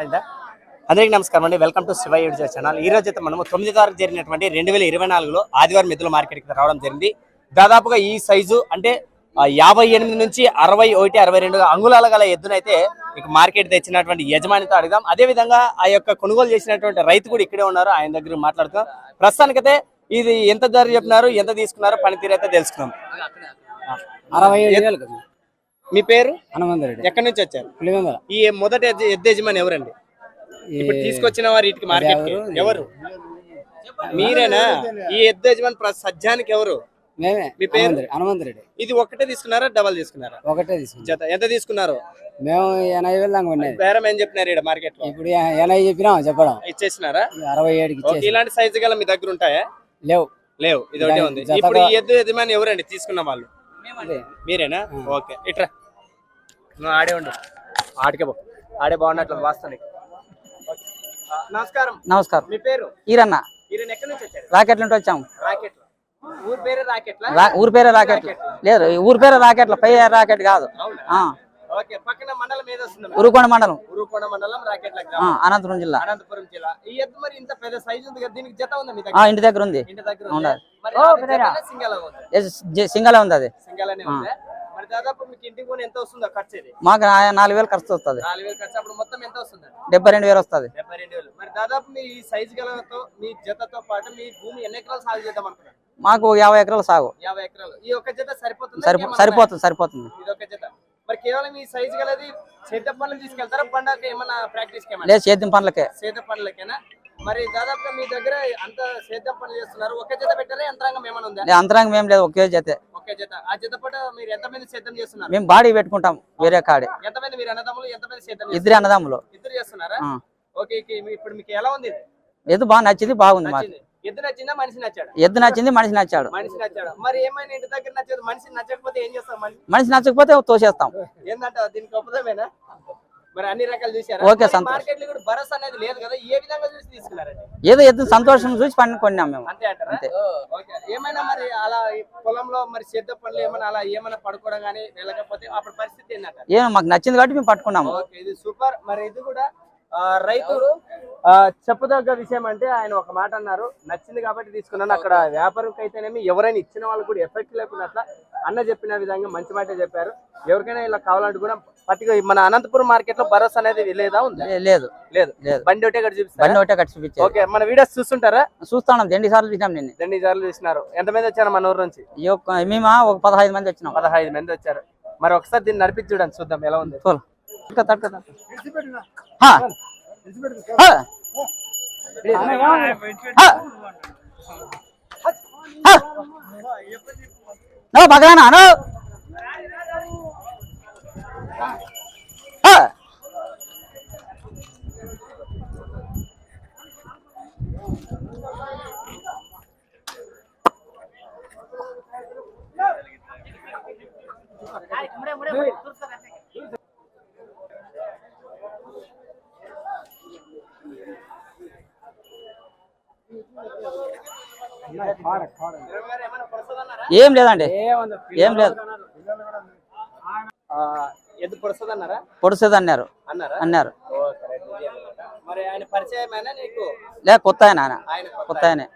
అయిందా? అందరికీ నమస్కారం అండి. వెల్కమ్ టు శివ యూడియో ఛానల్ ఈ రోజు అయితే మనము తొమ్మిది తారీఖు జరిగినటువంటి రెండు వేల ఇరవై నాలుగులో ఆదివారం ఎద్దుల మార్కెట్కి రావడం జరిగింది. దాదాపుగా ఈ సైజు అంటే యాభై ఎనిమిది నుంచి అరవై ఒకటి అరవై రెండు అంగుళాల గల ఎద్దునైతే ఇక మార్కెట్ తెచ్చినటువంటి యజమానితో అడుగుదాం. అదే విధంగా ఆ యొక్క కొనుగోలు చేసినటువంటి రైతు కూడా ఇక్కడే ఉన్నారు. ఆయన దగ్గర మాట్లాడుతాం. ప్రస్తుతానికైతే ఇది ఎంత ధర చెప్పినారు ఎంత తీసుకున్నారో పనితీరు అయితే తెలుసుకుందాం. అరవై మీ పేరు? హనుమంతరెడ్డి ఎక్కడి నుంచి వచ్చారు? పులివెందుల. ఈ మొదటి ఎద్దు- యజమాని ఎవరండి? ఇప్పుడు తీసుకొచ్చిన వారు వీటికి మార్కెట్ ఎవరు? మీరేనా? ఈ ఎద్దు యజమాని సజ్జానికి ఎవరు? మేమే. మీ పేరు? హనుమంతరెడ్డి ఇది ఒక్కటే తీసుకున్నారా డబల్ తీసుకున్నారా? ఒకటే తీసుకుంటాం జత ఎంత తీసుకున్నారు? మేము ఎనభై వేలు దాకా ఉన్నది బేరం ఏం చెప్పినారు ఇక్కడ మార్కెట్లో? ఇప్పుడు ఎనభై చెప్పినాం చెప్పడం. ఇచ్చేసినారా? అరవై ఏడుకి ఇలాంటి సైజు గల మీ దగ్గర ఉంటాయా? లేవు. లేవు ఇది ఒకటే ఉంది. ఇప్పుడు ఈ ఎద్దు యజమాని ఎవరండి తీసుకున్న వాళ్ళు. మీరేనా? ఓకే ఇట్రా. నువ్వు ఆడే ఉండు. ఆడికే పో. ఆడే బాగున్నట్లు. ఆ, నమస్కారం. నమస్కారం. మీ పేరు? ఈరన్న. ఎక్కడి నుంచి వచ్చారు? రాకెట్ నుండి వచ్చాము. రాకెట్ ఊరు పేరు రాకెట్లా? రా- ఊరి పేరే రాకెట్ లేదు ఊరి పేరే రాకెట్ల. పై రాకెట్ కాదు. అవునా? ఆ, ఓకే పక్కన మండలం ఉరుకొండ మండలం. ఉరుకోణ మండలం రాకెట్ల ఆ, గ్రామం. అనంతపురం జిల్లా. అనంతపురం జిల్లా. ఈ మరి ఇంత పెద్ద సైజు ఉంది కదా దీనికి జత ఉందా మీ దగ్గర? ఇంటి దగ్గర ఉంది. ఇంటి దగ్గర సింగల్ సింగలే ఉంది? అది సింగల్ అనే ఉందా? మరి దాదాపు మీకు ఇంటికి పోనీ ఎంత వస్తుందో ఖర్చు ఇది? మాకు నా- నాలుగు వేలు ఖర్చు వస్తుంది. నాలుగు వేలు ఖర్చు అప్పుడు మొత్తం ఎంత వస్తుంది డెబ్బై రెండు వేలు వస్తుంది. డెబ్బై రెండు వేలు. మరి దాదాపు మీ ఈ సైజు గలతో మీ జతతో పాటు మీ భూమి ఎన్ని ఎకరాలు సాగు చేద్దాం అనుకున్నారు? మాకు యాభై ఎకరాల సాగు. యాభై ఎకరాలు. ఈ ఒక్క జత సరిపోతుంది? సరిపో సరిపోతుంది సరిపోతుంది. ఇది ఒక జత. మరి కేవలం ఈ సైజు గలది పనులు తీసుకెళ్తారా? పండగ ఏమన్నా ప్రాక్టీస్ ఏమన్నా? లేదు సేద్యం పనులకే. సేద్య పనులకేనా? మరి దాదాపుగా మీ దగ్గర అంత సేద్యం పనులు చేస్తున్నారు. ఒక జత పెట్టారా? యంత్రాంగం ఏమైనా ఉందా? లే, అంతరంగం ఏం లేదు ఒకే జతే. ఒకే జత. ఆ జత పాటు మీరు ఎంతమంది సేద్యం చేస్తున్నారు? మేము బాడీ పెట్టుకుంటాం వేరే కాడి. ఎంతమంది మీరు అన్నదమ్ములు ఎంతమంది సేద్యం ఇద్దరి అన్నదమ్ములు? ఇద్దరు చేస్తున్నారా. ఓకే ఇప్పుడు మీకు ఎలా ఉంది? ఎద్దు బాగా నచ్చింది బాగుంది మాకు. నచ్చింది. ఎద్దు నచ్చిందా మనిషి నచ్చాడు? ఎద్దు నచ్చింది మనిషి నచ్చాడు. మనిషి నచ్చాడు. మరి ఏమైనా ఇంటి దగ్గర నచ్చదు మనిషి నచ్చకపోతే ఏం చేస్తాం మనిషి? మనిషి నచ్చకపోతే తోసేస్తాం. ఏంటంట దీనికి గొప్పదమేనా మరి అన్ని రకాలు చూసారా ఓకే, సంతోషం. మార్కెట్లో కూడా భరోసా అనేది లేదు కదా ఏ విధంగా చూసి తీసుకున్నారండి? ఏదో ఎద్దు సంతోషం చూసి పని కొన్నాం మేము. అంతే అంటారా? ఓకే. ఏమైనా మరి అలా పొలంలో మరి సేద్య పనులు ఏమైనా అలా ఏమైనా పడుకోవడం కానీ వెళ్ళకపోతే అప్పుడు పరిస్థితి ఏంటంట ఏమో మాకు నచ్చింది కాబట్టి మేము పట్టుకున్నాము. ఓకే ఇది సూపర్. మరి ఇది కూడా ఆ, రైతు ఆ, చెప్పదగ్గ విషయం అంటే ఆయన ఒక మాట అన్నారు. నచ్చింది కాబట్టి తీసుకున్నాను. అక్కడ వ్యాపారంకి అయితేనేమి ఎవరైనా ఇచ్చిన వాళ్ళు కూడా ఎఫెక్ట్ లేకున్నట్ల అన్న చెప్పిన విధంగా మంచి మాట చెప్పారు. ఎవరికైనా ఇలా కావాలంటే కూడా మన అనంతపురం మార్కెట్లో భరోసా అనేది లేదా ఉందా? లేదు. లేదు. లేదు. బండి ఒకటే ఇక్కడ చూపిస్తారు? బండి ఒకటే కట్టి చూపించేది. ఓకే మన వీడియోస్ చూస్తుంటారా? చూస్తాను. ఎన్ని సార్లు చూసాం నిన్ను. రెండు సార్లు చూసినారు. ఎంతమంది వచ్చారు మన ఊరు నుంచి? ఈ ఒక్క- మేమా ఒక పదహైదు మంది వచ్చినాం. పదహైదు మంది వచ్చారు. మరి ఒకసారి దీన్ని నడిపించి చూడండి చూద్దాం ఎలా ఉంది. ఏం లేదండి. ఏం లేదు. పొడుస్తుంది అన్నారు? అన్నారా. అన్నారు? Okay, right. ఇది అన్నమాట. మరి ఆయన పరిచయమేనా నీకు? లే కొత్త ఆయన ఆయన. కొత్త ఆయనే.